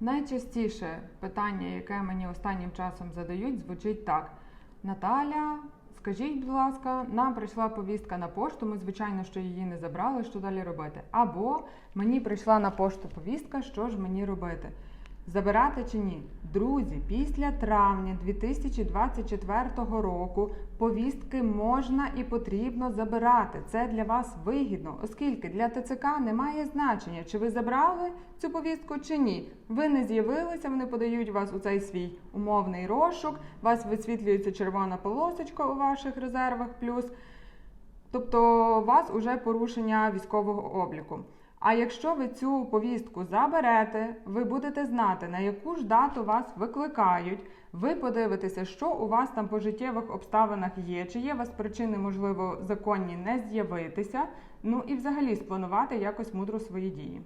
Найчастіше питання, яке мені останнім часом задають, звучить так: Наталя, скажіть, будь ласка, нам прийшла повістка на пошту. Ми, звичайно, що її не забрали. Що далі робити? Або мені прийшла на пошту повістка, що ж мені робити? Забирати чи ні? Друзі, після травня 2024 року повістки можна і потрібно забирати. Це для вас вигідно, оскільки для ТЦК немає значення, чи ви забрали цю повістку чи ні. Ви не з'явилися, вони подають вас у цей свій умовний розшук, вас висвітлюється червона полосочка у ваших резервах плюс. Тобто у вас уже порушення військового обліку. А якщо ви цю повістку заберете, ви будете знати, на яку ж дату вас викликають. Ви подивитеся, що у вас там по життєвих обставинах є, чи є у вас причини, можливо, законні не з'явитися. Ну і взагалі спланувати якось мудро свої дії.